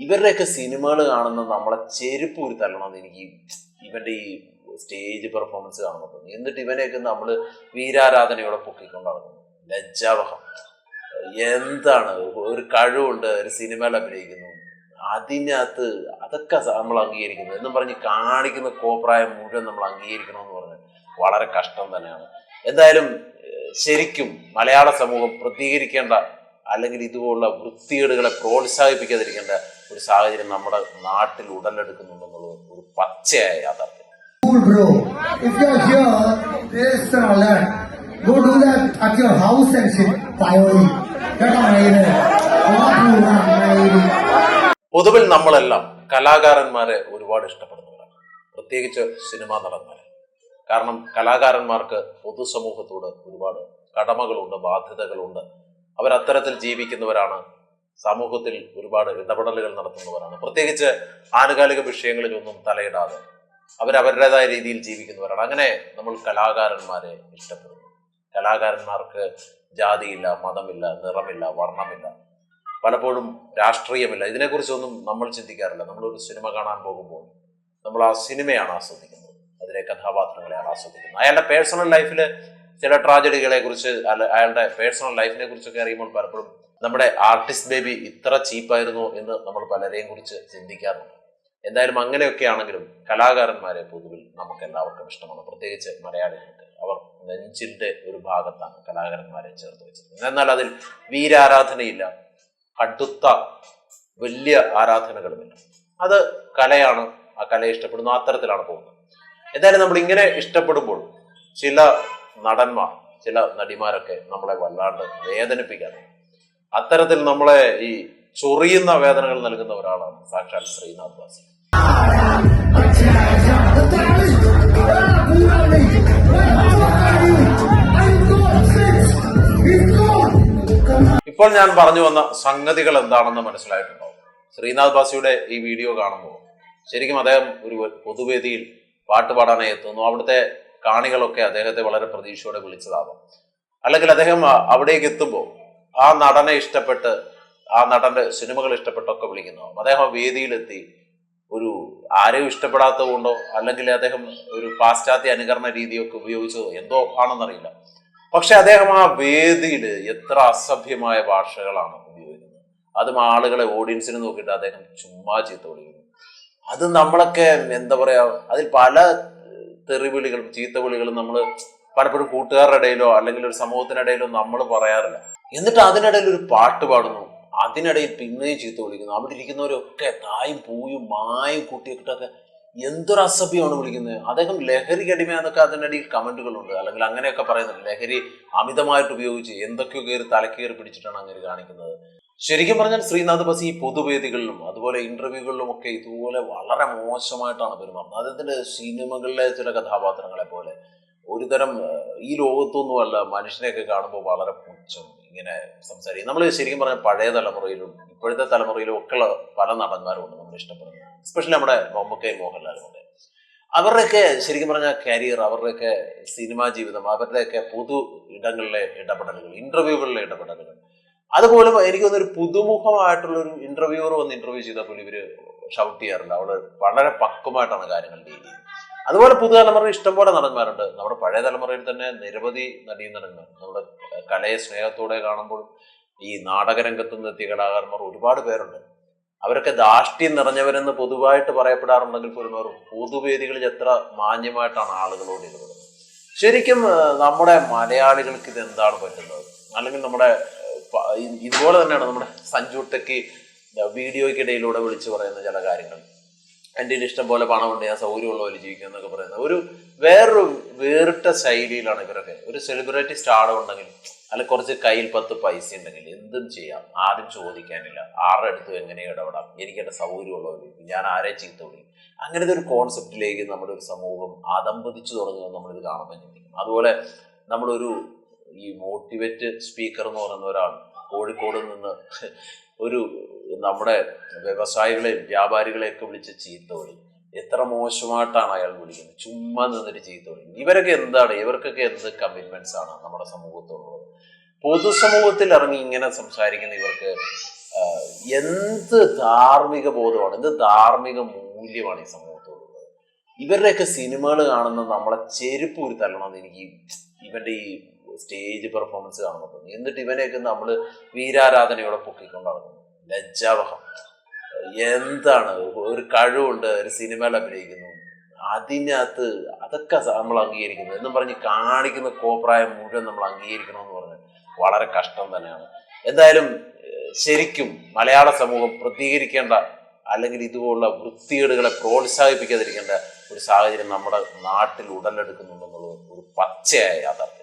ഇവരുടെയൊക്കെ സിനിമകൾ കാണുന്ന നമ്മളെ ചെരുപ്പ് ഒരു തല്ലണമെന്ന് എനിക്ക് ഇവന്റെ ഈ സ്റ്റേജ് പെർഫോമൻസ് കാണുമ്പോൾ തോന്നി. എന്നിട്ട് ഇവനെയൊക്കെ നമ്മൾ വീരാരാധനയോടെ പൊക്കിക്കൊണ്ട് നടക്കുന്നു. ലജ്ജാവഹം. എന്താണ്? ഒരു കഴിവുണ്ട് ഒരു സിനിമയിൽ അഭിനയിക്കുന്നു. അതിനകത്ത് അതൊക്കെ നമ്മൾ അംഗീകരിക്കുന്നു എന്നും പറഞ്ഞ് കാണിക്കുന്ന കോപ്രായം മുഴുവൻ നമ്മൾ അംഗീകരിക്കണമെന്ന് പറഞ്ഞാൽ വളരെ കഷ്ടം തന്നെയാണ്. എന്തായാലും ശരിക്കും മലയാള സമൂഹം പ്രതികരിക്കേണ്ട അല്ലെങ്കിൽ ഇതുപോലുള്ള വൃത്തികേടുകളെ പ്രോത്സാഹിപ്പിക്കാതിരിക്കേണ്ട ഒരു സാഹചര്യം നമ്മുടെ നാട്ടിൽ ഉടലെടുക്കുന്നുണ്ടെന്നുള്ളത് ഒരു പച്ചയായ യാഥാർത്ഥ്യം. Go do that at your house and. Get on my പൊതുവിൽ നമ്മളെല്ലാം കലാകാരന്മാരെ ഒരുപാട് ഇഷ്ടപ്പെടുന്നവരാണ്. പ്രത്യേകിച്ച് സിനിമാ നടന്മാരെ. കാരണം കലാകാരന്മാർക്ക് പൊതുസമൂഹത്തോട് ഒരുപാട് കടമകളുണ്ട് ബാധ്യതകളുണ്ട്. അവരത്തരത്തിൽ ജീവിക്കുന്നവരാണ് സമൂഹത്തിൽ ഒരുപാട് ഇടപെടലുകൾ നടത്തുന്നവരാണ്. പ്രത്യേകിച്ച് ആനുകാലിക വിഷയങ്ങളിൽ ഒന്നും തലയിടാതെ അവരവരുടേതായ രീതിയിൽ ജീവിക്കുന്നവരാണ്. അങ്ങനെ നമ്മൾ കലാകാരന്മാരെ ഇഷ്ടപ്പെടുന്നു. കലാകാരന്മാർക്ക് ജാതിയില്ല മതമില്ല നിറമില്ല വർണമില്ല പലപ്പോഴും രാഷ്ട്രീയമില്ല. ഇതിനെക്കുറിച്ചൊന്നും നമ്മൾ ചിന്തിക്കാറില്ല. നമ്മളൊരു സിനിമ കാണാൻ പോകുമ്പോൾ നമ്മൾ ആ സിനിമയാണ് ആസ്വദിക്കുന്നത്. അതിലെ കഥാപാത്രങ്ങളെയാണ് ആസ്വദിക്കുന്നത്. അയാളുടെ പേഴ്സണൽ ലൈഫിൽ ചില ട്രാജഡികളെ കുറിച്ച് അയാളുടെ പേഴ്സണൽ ലൈഫിനെ കുറിച്ചൊക്കെ അറിയുമ്പോൾ പലപ്പോഴും നമ്മുടെ ആർട്ടിസ്റ്റ് ബേബി ഇത്ര ചീപ്പായിരുന്നു എന്ന് നമ്മൾ പലരെയും കുറിച്ച് ചിന്തിക്കാറുണ്ട്. എന്തായാലും അങ്ങനെയൊക്കെ ആണെങ്കിലും കലാകാരന്മാരെ പൊതുവിൽ നമുക്ക് എല്ലാവർക്കും ഇഷ്ടമാണ്. പ്രത്യേകിച്ച് മലയാളികൾക്ക്. അവർ നെഞ്ചിന്റെ ഒരു ഭാഗത്താണ് കലാകാരന്മാരെ ചേർത്ത് വെച്ചിരിക്കുന്നത്. എന്നാൽ അതിൽ വീരാരാധനയില്ല കടുത്ത വലിയ ആരാധനകളുമില്ല. അത് കലയാണ് ആ കല ഇഷ്ടപ്പെടുന്നു അത്തരത്തിലാണ് പോകുന്നത്. എന്തായാലും നമ്മൾ ഇങ്ങനെ ഇഷ്ടപ്പെടുമ്പോൾ ചില നടന്മാർ ചില നടിമാരൊക്കെ നമ്മളെ വല്ലാണ്ട് വേദനിപ്പിക്കാറുണ്ട്. അത്തരത്തിൽ നമ്മളെ ഈ ചൊറിയുന്ന വേദനകൾ നൽകുന്ന ഒരാളാണ് സാക്ഷാൽ ശ്രീനാഥ് വാസി. ഇപ്പോൾ ഞാൻ പറഞ്ഞു വന്ന സംഗതികൾ എന്താണെന്ന് മനസ്സിലായിട്ടുണ്ടാവും. ശ്രീനാഥ് ബാസിയുടെ ഈ വീഡിയോ കാണുമ്പോൾ ശരിക്കും അദ്ദേഹം ഒരു പൊതുവേദിയിൽ പാട്ട് പാടാനായി എത്തുന്നു. അവിടുത്തെ കാണികളൊക്കെ അദ്ദേഹത്തെ വളരെ പ്രതീക്ഷയോടെ വിളിച്ചതാവാം. അല്ലെങ്കിൽ അദ്ദേഹം അവിടേക്ക് എത്തുമ്പോൾ ആ നടനെ ഇഷ്ടപ്പെട്ട് ആ നടന്റെ സിനിമകൾ ഇഷ്ടപ്പെട്ടൊക്കെ വിളിക്കുന്നു. അദ്ദേഹം വേദിയിലെത്തി. ഒരു ആരെയും ഇഷ്ടപ്പെടാത്തത് കൊണ്ടോ അല്ലെങ്കിൽ അദ്ദേഹം ഒരു പാശ്ചാത്യ അനുകരണ രീതിയൊക്കെ ഉപയോഗിച്ചതോ എന്തോ ആണെന്നറിയില്ല. പക്ഷെ അദ്ദേഹം ആ വേദിയിൽ എത്ര അസഭ്യമായ ഭാഷകളാണ് ഉപയോഗിക്കുന്നത്. അതും ആളുകളെ ഓഡിയൻസിന് നോക്കിയിട്ട് അദ്ദേഹം ചുമ്മാ ചീത്ത വിളിക്കുന്നു. അത് നമ്മളൊക്കെ എന്താ പറയാ അതിൽ പല തെറിവിളികളും ചീത്ത വിളികളും നമ്മൾ പലപ്പോഴും കൂട്ടുകാരുടെ ഇടയിലോ അല്ലെങ്കിൽ ഒരു സമൂഹത്തിനിടയിലോ നമ്മൾ പറയാറില്ല. എന്നിട്ട് അതിനിടയിൽ ഒരു പാട്ട് പാടുന്നു. അതിനിടയിൽ പിന്നെയും ചീത്ത വിളിക്കുന്നു. അവിടെ ഇരിക്കുന്നവരൊക്കെ തായും പൂയും മായും കൂട്ടിയിട്ടൊക്കെ എന്തൊരു അസഭ്യമാണ് വിളിക്കുന്നത്. അദ്ദേഹം ലഹരി അടിമയെന്നൊക്കെ അതിനിടയിൽ കമന്റുകളുണ്ട് അല്ലെങ്കിൽ അങ്ങനെയൊക്കെ പറയുന്നുണ്ട്. ലഹരി അമിതമായിട്ട് ഉപയോഗിച്ച് എന്തൊക്കെയോ കയറി തലക്കേറി പിടിച്ചിട്ടാണ് അങ്ങനെ കാണിക്കുന്നത്. ശരിക്കും പറഞ്ഞാൽ ശ്രീനാഥ് ബസ് ഈ പൊതുവേദികളിലും അതുപോലെ ഇന്റർവ്യൂകളിലും ഒക്കെ ഇതുപോലെ വളരെ മോശമായിട്ടാണ് പെരുമാറുന്നത്. അദ്ദേഹത്തിന്റെ സിനിമകളിലെ ചില കഥാപാത്രങ്ങളെ പോലെ. ഒരുതരം ഈ ലോകത്തൊന്നുമല്ല മനുഷ്യനെയൊക്കെ കാണുമ്പോൾ വളരെ പുച്ഛം ഇങ്ങനെ സംസാരിക്കും. നമ്മൾ ശരിക്കും പറഞ്ഞാൽ പഴയ തലമുറയിലും ഇപ്പോഴത്തെ തലമുറയിലും ഒക്കെ പല നടന്മാരും നമ്മൾ ഇഷ്ടപ്പെടുന്നത്. എസ്പെഷ്യലി നമ്മുടെ മമ്മൂക്കയും മോഹൻലാലും ഒക്കെ. അവരുടെയൊക്കെ ശരിക്കും പറഞ്ഞാൽ കരിയർ അവരുടെയൊക്കെ സിനിമാ ജീവിതം അവരുടെയൊക്കെ പൊതു ഇടങ്ങളിലെ ഇടപെടലുകൾ ഇന്റർവ്യൂകളിലെ ഇടപെടലുകൾ. അതുപോലും എനിക്ക് തോന്നുന്നു ഒരു പുതുമുഖമായിട്ടുള്ള ഒരു ഇന്റർവ്യൂവർ വന്ന് ഇന്റർവ്യൂ ചെയ്തപ്പോൾ ഇവർ ഷൗട്ട് ചെയ്യാറില്ല. അവൾ വളരെ പക്വമായിട്ടാണ് കാര്യങ്ങൾ ഡീൽ ചെയ്യുന്നത്. അതുപോലെ പുതുതലമുറ ഇഷ്ടംപോലെ നടന്മാരുണ്ട്. നമ്മുടെ പഴയ തലമുറയിൽ തന്നെ നിരവധി നടീ നടന്മാർ നമ്മുടെ കലയെ സ്നേഹത്തോടെ കാണുമ്പോൾ ഈ നാടകരംഗത്ത് നിന്ന് എത്തിയ കലാകാരന്മാർ ഒരുപാട് പേരുണ്ട്. അവരൊക്കെ ദാഷ്ട്യം നിറഞ്ഞവരെന്ന് പൊതുവായിട്ട് പറയപ്പെടാറുണ്ടെങ്കിൽ പോലും അവർ പൊതുവേദികളിൽ എത്ര മാന്യമായിട്ടാണ് ആളുകളോട് ഇടപെടുന്നത്. ശരിക്കും നമ്മുടെ മലയാളികൾക്ക് ഇത് എന്താണ് പറ്റുന്നത്? അല്ലെങ്കിൽ നമ്മുടെ ഇതുപോലെ തന്നെയാണ് നമ്മുടെ സഞ്ജുട്ടയ്ക്ക് വീഡിയോയ്ക്കിടയിലൂടെ വിളിച്ചു പറയുന്ന ചില കാര്യങ്ങൾ. എന്റെ ഇഷ്ടം പോലെ പണമുണ്ട് ഞാൻ സൗകര്യമുള്ളവർ ജീവിക്കുക എന്നൊക്കെ പറയുന്നത് ഒരു വേറൊരു വേറിട്ട ശൈലിയിലാണ് ഇവരൊക്കെ. ഒരു സെലിബ്രിറ്റി സ്റ്റാർ ഉണ്ടെങ്കിൽ അല്ലെങ്കിൽ കുറച്ച് കയ്യിൽ പത്ത് പൈസ ഉണ്ടെങ്കിൽ എന്തും ചെയ്യാം. ആരും ചോദിക്കാനില്ല. ആരുടെ അടുത്തും എങ്ങനെ ഇടപെടാം? എനിക്ക് എന്റെ സൗകര്യമുള്ളവർ ഞാൻ ആരെ ചീത്ത വിളിക്കും? അങ്ങനത്തെ ഒരു കോൺസെപ്റ്റിലേക്ക് നമ്മുടെ ഒരു സമൂഹം അതമ്പതിച്ചു തുടങ്ങുമെന്ന് നമ്മളിത് കാണുമ്പോൾ ചിന്തിക്കും. അതുപോലെ നമ്മളൊരു ഈ മോട്ടിവേറ്റ് സ്പീക്കർ എന്ന് പറയുന്ന ഒരാൾ കോഴിക്കോട് നിന്ന് ഒരു നമ്മുടെ വ്യവസായികളെയും വ്യാപാരികളെയൊക്കെ വിളിച്ച് ചീത്ത വിളി എത്ര മോശമായിട്ടാണ് അയാൾ വിളിക്കുന്നത്? ചുമ്മാ നിന്നിട്ട് ചീത്ത വിളി ഇവരൊക്കെ എന്താണ്? ഇവർക്കൊക്കെ എന്ത് കമ്മിറ്റ്മെന്റ്സ് ആണ് നമ്മുടെ സമൂഹത്തോടുള്ളത്? പൊതുസമൂഹത്തിൽ ഇറങ്ങി ഇങ്ങനെ സംസാരിക്കുന്ന ഇവർക്ക് എന്ത് ധാർമ്മിക ബോധമാണ്? എന്ത് ധാർമ്മിക മൂല്യമാണ് ഈ സമൂഹത്തോടുള്ളത്? ഇവരുടെയൊക്കെ സിനിമകൾ കാണുന്ന നമ്മളെ ചെരുപ്പ് ഒരു തല്ലണമെന്ന് എനിക്ക് ഇവന്റെ ഈ സ്റ്റേജ് പെർഫോമൻസ് കാണുമ്പോൾ എന്നിട്ട് ഇവനെയൊക്കെ നമ്മൾ വീരാരാധനയോടെ പൊക്കിക്കൊണ്ട് നടക്കുന്നു. ലജ്ജാവഹം. എന്താണ്? ഒരു കഴിവുണ്ട് ഒരു സിനിമയിൽ അഭിനയിക്കുന്നു. അതിനകത്ത് അതൊക്കെ നമ്മൾ അംഗീകരിക്കുന്നു എന്നും പറഞ്ഞ് കാണിക്കുന്ന കോപ്രായം മുഴുവൻ നമ്മൾ അംഗീകരിക്കണമെന്ന് പറഞ്ഞ് വളരെ കഷ്ടം തന്നെയാണ്. എന്തായാലും ശരിക്കും മലയാള സമൂഹം പ്രതികരിക്കേണ്ട അല്ലെങ്കിൽ ഇതുപോലുള്ള വൃത്തികേടുകളെ പ്രോത്സാഹിപ്പിക്കാതിരിക്കേണ്ട ഒരു സാഹചര്യം നമ്മുടെ നാട്ടിൽ ഉടലെടുക്കുന്നുണ്ടെന്നുള്ളത് ഒരു പച്ചയായ യാഥാർത്ഥ്യം.